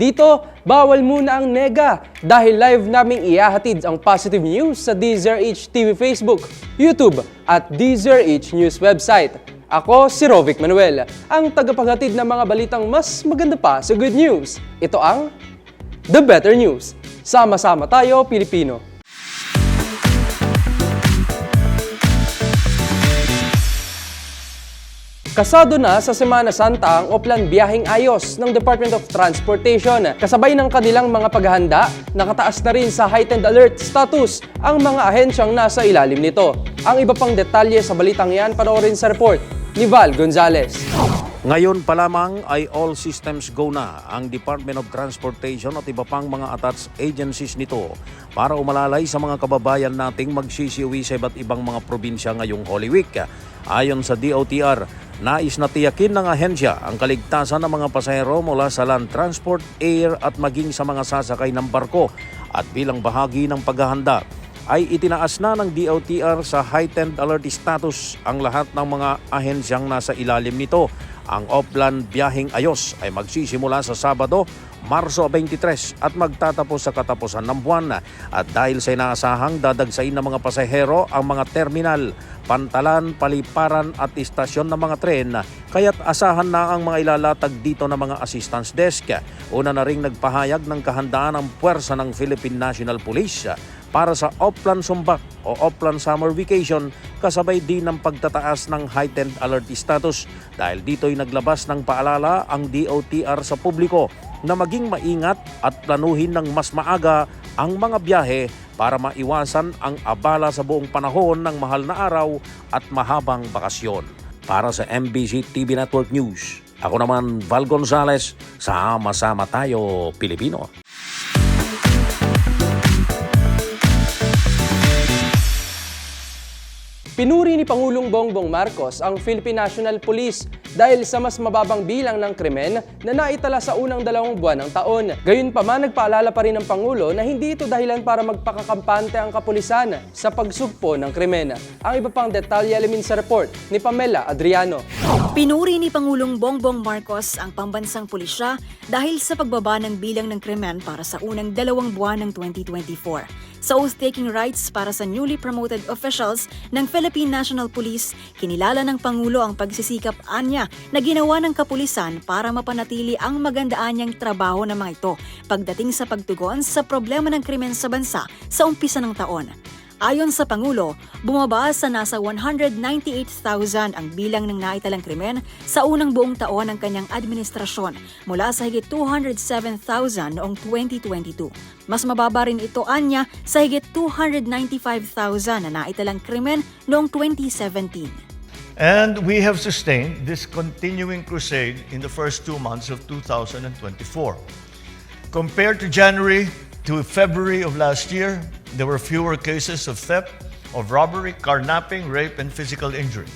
Dito, bawal muna ang nega dahil live naming ihahatid ang positive news sa DZRH TV Facebook, YouTube at DZRH News website. Ako si Rovic Manuel, ang tagapaghatid ng mga balitang mas maganda pa sa good news. Ito ang The Better News. Sama-sama tayo, Pilipino. Kasado na sa Semana Santa ang Oplan Biyaheng Ayos ng Department of Transportation. Kasabay ng kanilang mga paghahanda, nakataas na rin sa heightened alert status ang mga ahensyang nasa ilalim nito. Ang iba pang detalye sa balitang yan panoorin sa report ni Val Gonzalez. Ngayon pa lamang ay all systems go na ang Department of Transportation at iba pang mga attached agencies nito para umalalay sa mga kababayan nating magsisiuwi sa iba't ibang mga probinsya ngayong Holy Week. Ayon sa DOTR, nais na tiyakin ng ahensya ang kaligtasan ng mga pasahero mula sa land transport, air at maging sa mga sasakay ng barko at bilang bahagi ng paghahanda ay itinaas na ng DOTR sa heightened alert status ang lahat ng mga ahensyang nasa ilalim nito. Ang Oplan Biyahing Ayos ay magsisimula sa Sabado, Marso 23 at magtatapos sa katapusan ng buwan. At dahil sa inaasahang dadagsain ng mga pasahero ang mga terminal, pantalan, paliparan at istasyon ng mga tren, kaya't asahan na ang mga ilalatag dito ng mga assistance desk. Una na ring nagpahayag ng kahandaan ang puwersa ng Philippine National Police para sa Oplan Sumbak o Oplan Summer Vacation kasabay din ng pagtataas ng heightened alert status dahil dito'y naglabas ng paalala ang DOTR sa publiko na maging maingat at planuhin ng mas maaga ang mga biyahe para maiwasan ang abala sa buong panahon ng mahal na araw at mahabang bakasyon. Para sa MBC TV Network News, ako naman Val Gonzales, sama-sama tayo Pilipino. Pinuri ni Pangulong Bongbong Marcos ang Philippine National Police dahil sa mas mababang bilang ng krimen na naitala sa unang dalawang buwan ng taon. Gayunpaman, nagpaalala pa rin ng Pangulo na hindi ito dahilan para magpakakampante ang kapulisan sa pagsugpo ng krimen. Ang iba pang detalye alamin sa report ni Pamela Adriano. Pinuri ni Pangulong Bongbong Marcos ang pambansang pulisya dahil sa pagbaba ng bilang ng krimen para sa unang dalawang buwan ng 2024. Sa oath-taking rights para sa newly promoted officials ng Philippine National Police, kinilala ng Pangulo ang pagsisikap anya na ginawa ng kapulisan para mapanatili ang magandaan niyang trabaho ng mga ito pagdating sa pagtugon sa problema ng krimen sa bansa sa umpisa ng taon. Ayon sa Pangulo, bumaba sa nasa 198,000 ang bilang ng naitalang krimen sa unang buong taon ng kanyang administrasyon mula sa higit 207,000 noong 2022. Mas mababa rin ito anya sa higit 295,000 na naitalang krimen noong 2017. And we have sustained this continuing crusade in the first two months of 2024. Compared to January to February of last year, there were fewer cases of theft, of robbery, carnapping, rape, and physical injury.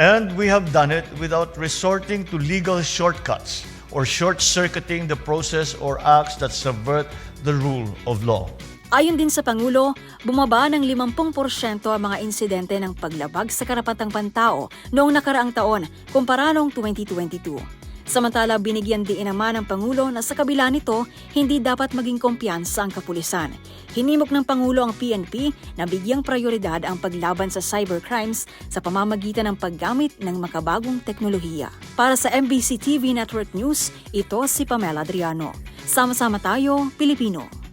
And we have done it without resorting to legal shortcuts or short circuiting the process or acts that subvert the rule of law. Ayon din sa Pangulo, bumaba ng 50% ang mga insidente ng paglabag sa karapatang pantao noong nakaraang taon kumpara noong 2022. Samantala, binigyan din naman ng Pangulo na sa kabila nito, hindi dapat maging kumpiyansa ang kapulisan. Hinimok ng Pangulo ang PNP na bigyang prioridad ang paglaban sa cybercrimes sa pamamagitan ng paggamit ng makabagong teknolohiya. Para sa MBC TV Network News, ito si Pamela Adriano. Sama-sama tayo, Pilipino.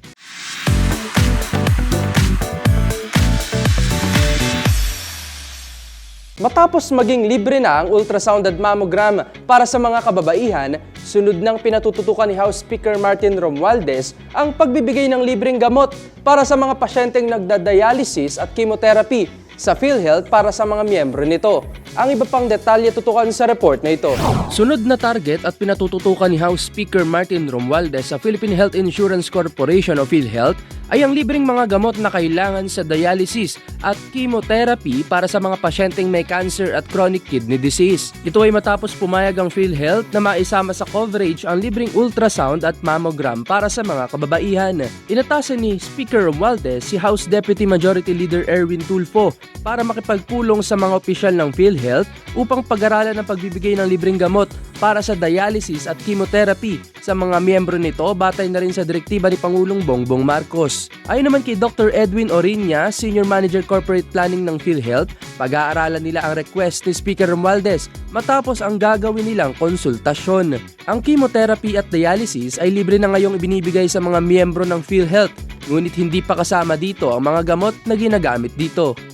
Matapos maging libre na ang ultrasound at mammogram para sa mga kababaihan, sunod ng pinatututukan ni House Speaker Martin Romualdez ang pagbibigay ng libreng gamot para sa mga pasyenteng nagdadialysis at chemotherapy sa PhilHealth para sa mga miyembro nito. Ang iba pang detalye tutukan sa report na ito. Sunod na target at pinatututukan ni House Speaker Martin Romualdez sa Philippine Health Insurance Corporation o PhilHealth ay ang libreng mga gamot na kailangan sa dialysis at chemotherapy para sa mga pasyenteng may cancer at chronic kidney disease. Ito ay matapos pumayag ang PhilHealth na maisama sa coverage ang libreng ultrasound at mammogram para sa mga kababaihan. Inatasan ni Speaker Romualdez si House Deputy Majority Leader Erwin Tulfo para makipagpulong sa mga opisyal ng PhilHealth upang pag-aralan ang pagbibigay ng libreng gamot para sa dialysis at chemotherapy sa mga miyembro nito batay na rin sa direktiba ni Pangulong Bongbong Marcos. Ayon naman kay Dr. Edwin Orinya, Senior Manager Corporate Planning ng PhilHealth, pag-aaralan nila ang request ni Speaker Romualdez matapos ang gagawin nilang konsultasyon. Ang chemotherapy at dialysis ay libre na ngayong ibinibigay sa mga miyembro ng PhilHealth, ngunit hindi pa kasama dito ang mga gamot na ginagamit dito.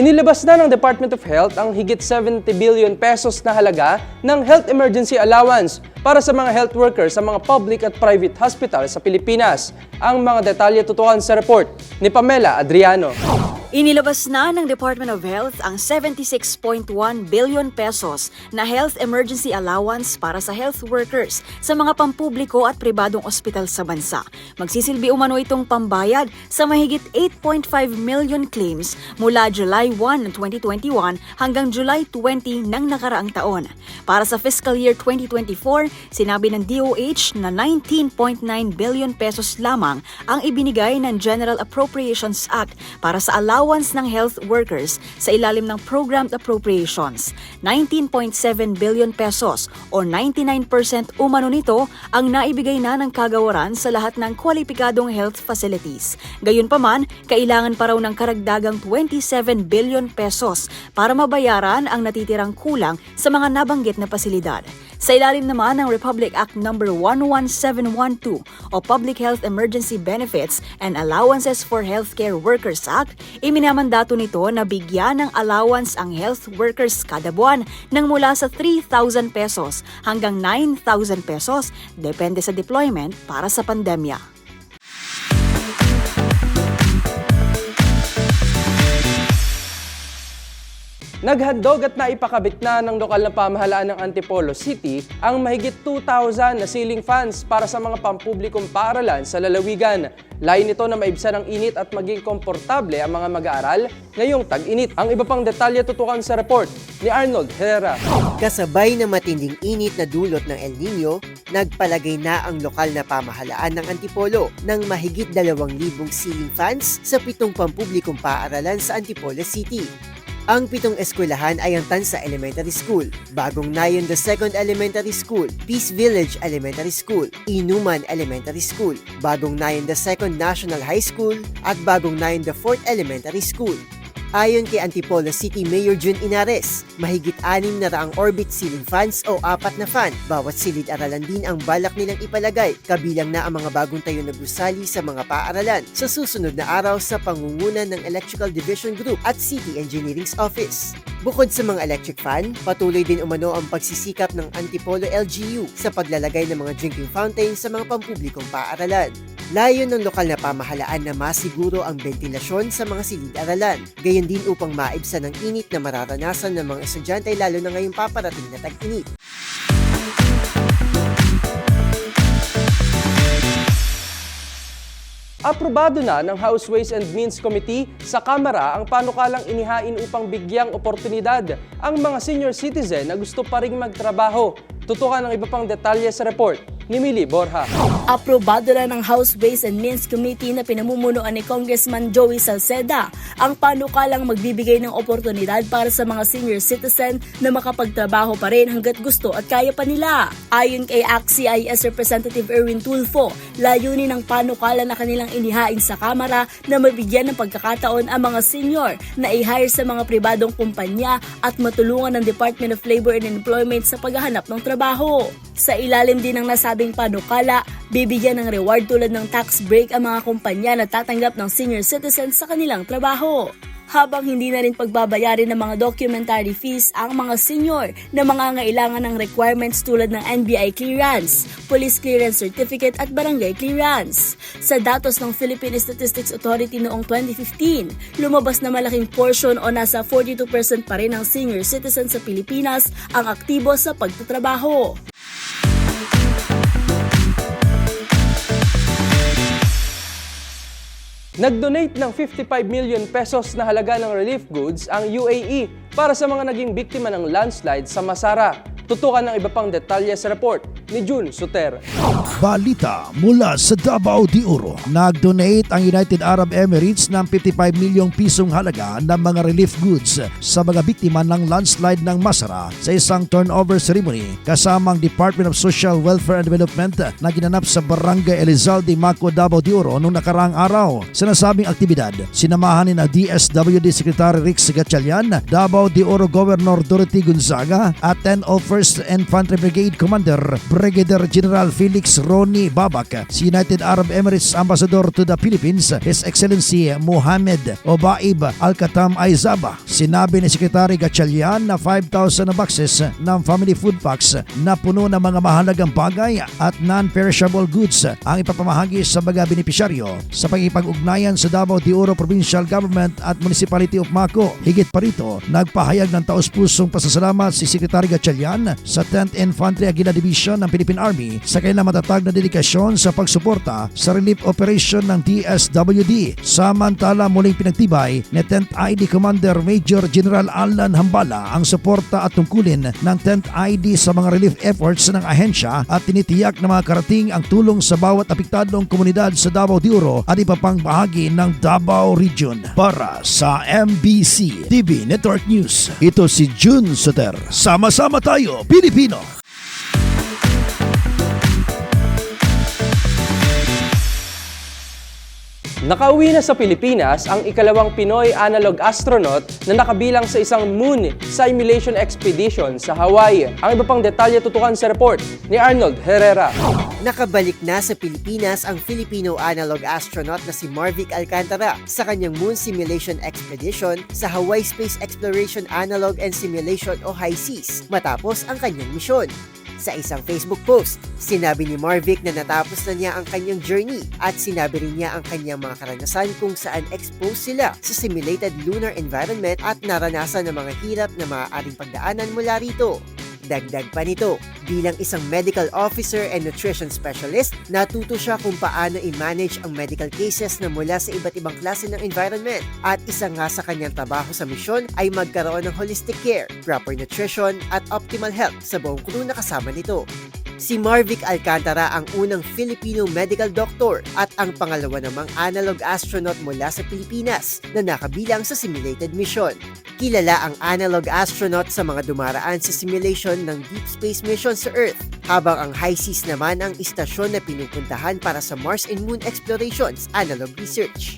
Inilabas na ng Department of Health ang higit 70 billion pesos na halaga ng Health Emergency Allowance para sa mga health workers sa mga public at private hospital sa Pilipinas. Ang mga detalye tutukan sa report ni Pamela Adriano. Inilabas na ng Department of Health ang 76.1 billion pesos na health emergency allowance para sa health workers sa mga pampubliko at pribadong ospital sa bansa. Magsisilbi umano itong pambayad sa mahigit 8.5 million claims mula July 1, 2021 hanggang July 20 ng nakaraang taon. Para sa fiscal year 2024, sinabi ng DOH na 19.9 billion pesos lamang ang ibinigay ng General Appropriations Act para sa allowance ng health workers sa ilalim ng Programmed Appropriations. 19.7 billion pesos o 99% umano nito ang naibigay na ng kagawaran sa lahat ng kwalipikadong health facilities. Gayunpaman, kailangan pa raw ng karagdagang 27 billion pesos para mabayaran ang natitirang kulang sa mga nabanggit na pasilidad. Sa ilalim naman ng Republic Act No. 11712 o Public Health Emergency Benefits and Allowances for Healthcare Workers Act, iminamandato nito na bigyan ng allowance ang health workers kada buwan ng mula sa 3,000 pesos hanggang 9,000 pesos depende sa deployment para sa pandemya. Naghandog at naipakabit na ng lokal na pamahalaan ng Antipolo City ang mahigit 2,000 na ceiling fans para sa mga pampublikong paaralan sa lalawigan. Lain nito na maibsan ang init at maging komportable ang mga mag-aaral ngayong tag-init. Ang iba pang detalye tutukan sa report ni Arnold Herrera. Kasabay ng matinding init na dulot ng El Nino, nagpalagay na ang lokal na pamahalaan ng Antipolo ng mahigit 2,000 ceiling fans sa pitong pampublikong paaralan sa Antipolo City. Ang pitong eskwelahan ay ang Tansa Elementary School, Bagong Nayon the Second Elementary School, Peace Village Elementary School, Inuman Elementary School, Bagong Nayon the Second National High School, at Bagong Nayon the Fourth Elementary School. Ayon kay Antipolo City Mayor Jun Inares, mahigit anim na raang orbit ceiling fans o apat na fan. Bawat silid-aralan din ang balak nilang ipalagay, kabilang na ang mga bagong tayo na gusali sa mga paaralan sa susunod na araw sa pangunguna ng Electrical Division Group at City Engineering's Office. Bukod sa mga electric fan, patuloy din umano ang pagsisikap ng Antipolo LGU sa paglalagay ng mga drinking fountain sa mga pampublikong paaralan. Layo ng lokal na pamahalaan na masiguro ang ventilasyon sa mga silid-aralan, gayon din upang maibsan ang init na mararanasan ng mga estudyante lalo na ngayong paparating na tag-init. Aprobado na ng House Ways and Means Committee sa Kamara ang panukalang inihain upang bigyang oportunidad ang mga senior citizen na gusto pa ring magtrabaho. Tutukan ang iba pang detalye sa report ni Mili Borja. Aprobado na ng House Ways and Means Committee na pinamumunuan ni Congressman Joey Salceda ang panukalang magbibigay ng oportunidad para sa mga senior citizen na makapagtrabaho pa rin hanggat gusto at kaya pa nila. Ayon kay ACT-CIS Representative Erwin Tulfo, layunin ng panukala na kanilang inihain sa Kamara na mabigyan ng pagkakataon ang mga senior na i-hire sa mga pribadong kumpanya at matulungan ng Department of Labor and Employment sa paghahanap ng trabaho. Sa ilalim din ng nasabing panukala, bibigyan ng reward tulad ng tax break ang mga kumpanya na tatanggap ng senior citizens sa kanilang trabaho. Habang hindi na rin pagbabayarin ng mga documentary fees ang mga senior na mangangailangan ng requirements tulad ng NBI clearance, police clearance certificate at barangay clearance. Sa datos ng Philippine Statistics Authority noong 2015, lumabas na malaking portion o nasa 42% pa rin ng senior citizens sa Pilipinas ang aktibo sa pagtatrabaho. Nag-donate ng 55 million pesos na halaga ng relief goods ang UAE para sa mga naging biktima ng landslide sa Masara. Tutukan ng iba pang detalye sa report ni June Suter. Balita mula sa Davao de Oro. Nag-donate ang United Arab Emirates ng 55 milyong pisong halaga ng mga relief goods sa mga biktima ng landslide ng Masara sa isang turnover ceremony kasamang Department of Social Welfare and Development na ginanap sa Barangay Elizalde, Maco, Davao de Oro noong nakaraang araw. Sa nasabing aktibidad, sinamahan ni na DSWD Secretary Rick Gatchalian, Davao de Oro Governor Dorothy Gonzaga at 10 of 1st Infantry Brigade Commander Brigadier General Felix Ronnie Babak, si United Arab Emirates Ambassador to the Philippines, His Excellency Mohamed Obaib Al-Katam Aizaba. Sinabi ni Secretary Gatchalian na 5,000 na boxes ng family food packs na puno ng mga mahalagang bagay at non-perishable goods ang ipapamahagi sa mga benepisyaryo sa pagkipag-ugnayan sa Davao de Oro Provincial Government at Municipality of Maco. Higit pa rito, nagpahayag ng taus-pusong pasasalamat si Secretary Gatchalian sa 10th Infantry Aguila Division ng Philippine Army sa kanilang matatag na dedikasyon sa pagsuporta sa relief operation ng DSWD. Samantala muling pinagtibay ni 10th ID Commander Major General Alan Hambala ang suporta at tungkulin ng 10th ID sa mga relief efforts ng ahensya at tinitiyak na mga karating ang tulong sa bawat apektadong komunidad sa Davao de Oro at iba pang bahagi ng Davao Region. Para sa MBC TV Network News, ito si June Soter. Sama-sama tayo, Pilipino! Nakauwi na sa Pilipinas ang ikalawang Pinoy analog astronaut na nakabilang sa isang moon simulation expedition sa Hawaii. Ang iba pang detalye tutukan sa report ni Arnold Herrera. Nakabalik na sa Pilipinas ang Filipino analog astronaut na si Marvic Alcantara sa kanyang Moon Simulation Expedition sa Hawaii Space Exploration Analog and Simulation o HISES matapos ang kanyang misyon. Sa isang Facebook post, sinabi ni Marvic na natapos na niya ang kanyang journey at sinabi rin niya ang kanyang mga karanasan kung saan exposed sila sa simulated lunar environment at naranasan ng mga hirap na maaaring pagdaanan mula rito. Dagdag pa nito, bilang isang medical officer and nutrition specialist, natuto siya kung paano i-manage ang medical cases na mula sa iba't ibang klase ng environment. At isa nga sa kanyang trabaho sa misyon ay magkaroon ng holistic care, proper nutrition at optimal health sa buong crew na kasama nito. Si Marvic Alcantara ang unang Filipino medical doctor at ang pangalawa namang analog astronaut mula sa Pilipinas na nakabilang sa simulated mission. Kilala ang analog astronaut sa mga dumaraan sa simulation ng deep space mission sa Earth, habang ang HISES naman ang istasyon na pinupuntahan para sa Mars and Moon explorations analog research.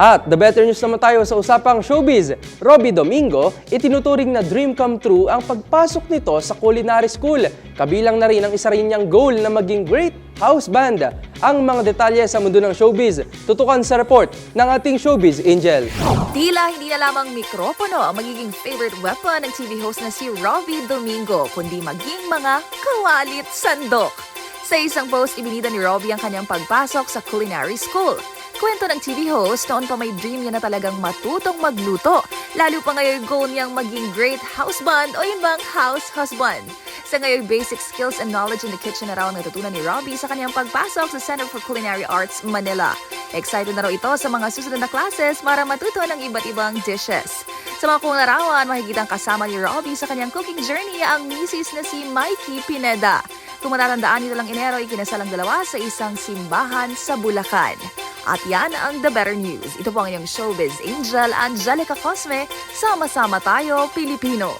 At the better news naman tayo sa usapang showbiz. Robbie Domingo, itinuturing na dream come true ang pagpasok nito sa culinary school. Kabilang na rin ang isa rin niyang goal na maging great house band. Ang mga detalye sa mundo ng showbiz, tutukan sa report ng ating showbiz angel. Tila hindi na lamang mikropono ang magiging favorite weapon ng TV host na si Robbie Domingo, kundi maging mga kawalit sandok. Sa isang post, ibinida ni Robbie ang kanyang pagpasok sa culinary school. Kwento ng TV host, noon pa may dream niya na talagang matutong magluto. Lalo pa ngayon goal niyang maging great husband o yun bang house husband. Sa ngayon, basic skills and knowledge in the kitchen na raw natutunan ni Robbie sa kanyang pagpasok sa Center for Culinary Arts, Manila. Excited na raw ito sa mga susunod na classes para matuto ng iba't ibang dishes. Sa mga kung larawan, mahigit ang kasama ni Robbie sa kanyang cooking journey ang misis na si Mikey Pineda. Kung matatandaan nito lang Enero, ikinasal ang dalawa sa isang simbahan sa Bulacan. At yan ang The Better News. Ito po ang iyong showbiz angel, Angelica Cosme. Sama-sama tayo, Pilipino.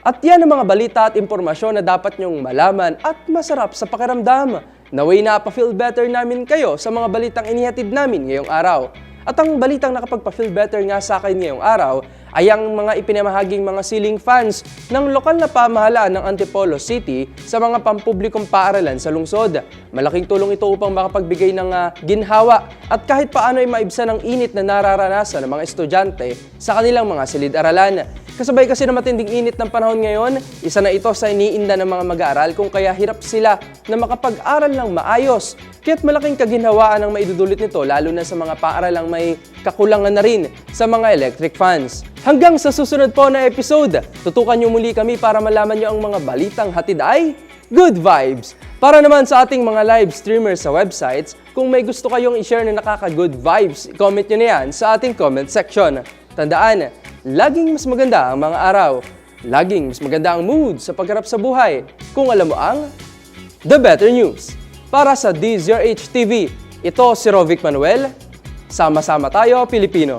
At yan ang mga balita at impormasyon na dapat nyong malaman at masarap sa pakiramdam. Naway na pa-feel better namin kayo sa mga balitang inihatid namin ngayong araw. At ang balitang nakapagpa-feel better nga sa akin ngayong araw ay ang mga ipinamahaging mga ceiling fans ng lokal na pamahalaan ng Antipolo City sa mga pampublikong paaralan sa lungsod. Malaking tulong ito upang makapagbigay ng ah, ginhawa at kahit paano ay maibsan ang init na nararanasan ng mga estudyante sa kanilang mga silid-aralan. Kasabay kasi na matinding init ng panahon ngayon, isa na ito sa iniinda ng mga mag-aaral kung kaya hirap sila na makapag-aral ng maayos. Kaya't malaking kaginhawaan ang maidudulot nito lalo na sa mga paaralang may kakulangan na rin sa mga electric fans. Hanggang sa susunod po na episode, tutukan niyo muli kami para malaman niyo ang mga balitang hatid ay Good Vibes! Para naman sa ating mga live streamers sa websites, kung may gusto kayong i-share na nakaka-good vibes, comment nyo na yan sa ating comment section. Tandaan, laging mas maganda ang mga araw. Laging mas maganda ang mood sa pagharap sa buhay kung alam mo ang The Better News. Para sa DZRH TV, ito si Rovic Manuel. Sama-sama tayo, Pilipino.